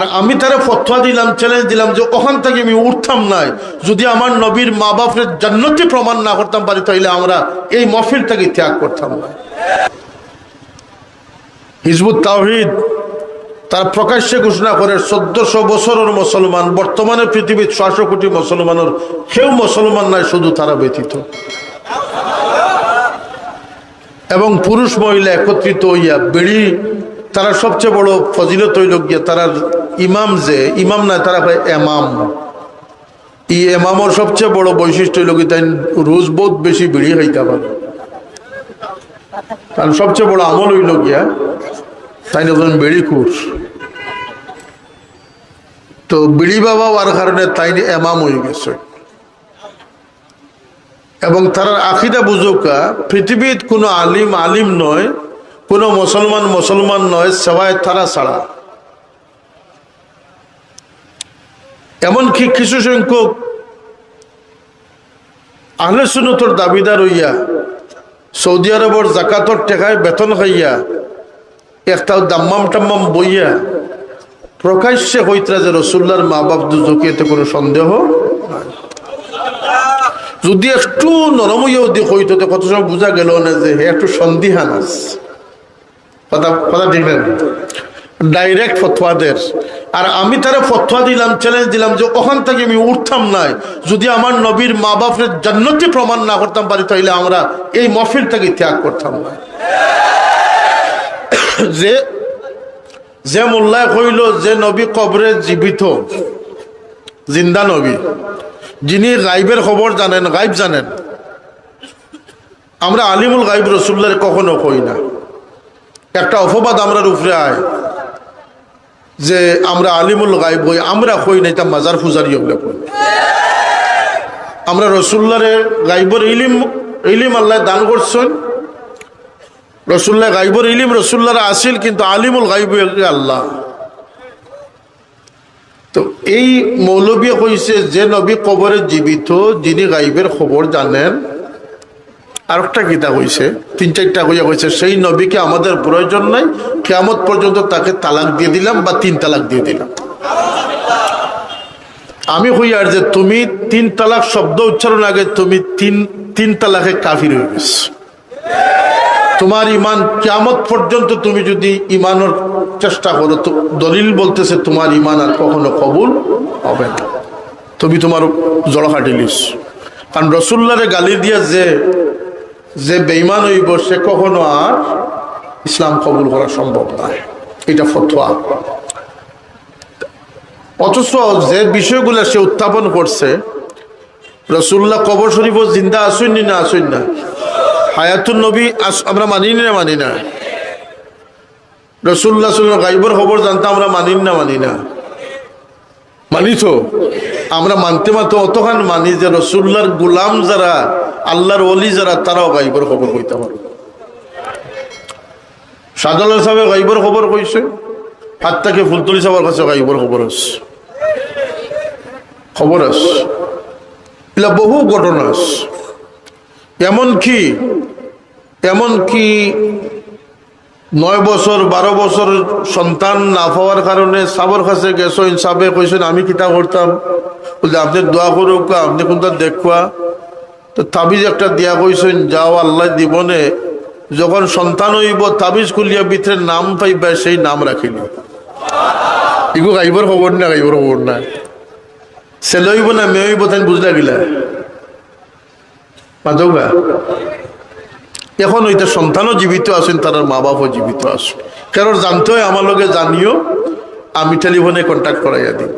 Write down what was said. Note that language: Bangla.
আর আমি তারা ফতোয়া দিলাম চ্যালেঞ্জ দিলাম যে ওখান থেকে আমি উঠতাম নাই। যদি আমার নবীর মা বাপের জান্নতি প্রমাণ না করতাম পারি তাহলে আমরা এই মফিল থেকে ত্যাগ করতাম না। হিজবুত তাওহিদ তার প্রকাশ্যে ঘোষণা করে চোদ্দশো বছরের মুসলমান, বর্তমানে পৃথিবীর ছশো কোটি মুসলমানের কেউ মুসলমান নাই, শুধু তারা ব্যতীত। এবং পুরুষ, মহিলা একত্রিত হইয়া বেড়ি, তারা সবচেয়ে বড় ফজিলত হইল গিয়া তারা ইমাম যে, ইমাম না, তারা কয় এমাম। ই এমামর সবচেয়ে বড় বৈশিষ্ট্য হইল কি, তাই রোজ বহুত বেশি বিড়ি হইতে পারে। কারণ সবচেয়ে বড় আমল হইল গিয়া তাই যখন বেড়ি খুর। তো বিড়ি বাবা হওয়ার কারণে তাই এমাম হয়ে গেছে। এবং তার আখিদা বুঝুকা পৃথিবীর কোনো আলিম আলিম নয়, কোনো মুসলমান মুসলমান নয়, সেবায় তারা ছাড়া। এমনকি কিছু সংখ্যক আহলে সুনতর দাবিদার হইয়া, সৌদি আরবর জাকাতর টেকায় বেতন খাইয়া একটা দাম্মাম টাম্মাম বইয়া প্রকাশ্যে হইতরা যে রসুল্লার মা বাপ দুজকে এতে কোনো সন্দেহ? যদি একটু নরম যদি হইতো কত সময় বোঝা গেল না যে একটু সন্দিহান আছে। কথা কথা ঠিক না? ডাইরেক্ট ফতোয়াদের আর আমি তারা ফতোয়া দিলাম চ্যালেঞ্জ দিলাম যে ওখান থেকে আমি উঠতাম নাই। যদি আমার নবীর মা বাপের জান্নতি প্রমাণ না করতাম পারি তাহলে আমরা এই মফিল থেকে ত্যাগ করতাম না। যে যে মোল্লায় কইল যে নবী কবরে জীবিত, জিন্দা নবী, যিনি গাইবের খবর জানেন, গাইব জানেন। আমরা আলিমুল গাইব রসুল্লার কখনো কই না। একটা অপবাদ আমরা উপরে আয়। যে আমরা আলিমুল গাইব হই, আমরা কই নাই তা মাজার ফুজারি ওগুলো কই? আমরা রসুল্লারে গাইবর ইলিম ইলিম আল্লাহ দান করছেন। রসুল্লাহ গাইবর ইলিম রসুল্লার আসিল, কিন্তু আলিমুল গাইব আল্লাহ। তো এই মৌলবী কইছে যে নবী কবরে জীবিত, যিনি গাইবের খবর জানেন আর একটা গীতা কইছে, তিন চারটা কইয়া কইছে, সেই নবীকে আমাদের প্রয়োজন নাই কেমত পর্যন্ত তাকে তালাক দিয়ে দিলাম বা তিন তালাক দিয়ে দিলাম। আমি কই আর যে তুমি তিন তালাক শব্দ উচ্চারণ আগে তুমি তিন তিন তালাকে কাফির হয়ে গেছো। তোমার ইমান কেমত পর্যন্ত তুমি যদি ইমানের চেষ্টা করো, তো দলিল বলতেছে তোমার ইমান আর কখনো কবুল হবে না। তুমি তোমার জড় হাঁটিলিস কারণ রসুল্লারে গালি দিয়া যে যে বেইমান হইব সে কখনো আর ইসলাম কবুল করা সম্ভব নয় এটা ফতোয়া। অথচ যে বিষয়গুলো সে উত্থাপন করছে রসুল্লাহ কবর শরীফ জিন্দা আসুন না আসুন না? হায়াতুল নবী আমরা মানি না মানি না? রসুল্লাহ গাইবর খবর জানতাম আমরা মানি না মানি না? মানি তো আমরা মানতে মাত্র অতখান মানি যে রসুল্লার গুলাম যারা, আল্লাহর অলি যারা, তারাও গাইবর খবর কইতে পারবে সাদাল সাহেব গাইবর খবর কইছে হাত থেকে ফুলতলি সাহেবের কাছে গাইবর খবর আছে। খবর আছে। বহু ঘটনা আছে। এমন কি এমন কি নয় বছর, বারো বছর সন্তান না পাওয়ার কারণে সাবর কাছে গেছেন সাবে কইছেন, আমি কিতা করতাম বলছে, আপনি দোয়া করুক, আপনি কোনটা দেখুয়া। তো তাবিজ একটা দিয়া কইছেন, যাও আল্লাহ দিবনে যখন সন্তান হইব, তাবিজ খুলিয়া ভিতরে নাম পাইবা, সেই নাম রাখিলি ইগো গাইবর খবর না, গাইবর খবর না। ছেলে হইব না, মেয়ে হইব তাই বুঝলা গিলা। মাধবা এখন ওইটা সন্তানও জীবিত আছেন, তার মা বাপও জীবিত আছে কারণ জানতে হয় আমার লোকে জানিও, আমি টেলিফোনে কন্ট্যাক্ট করাইয়া দিই।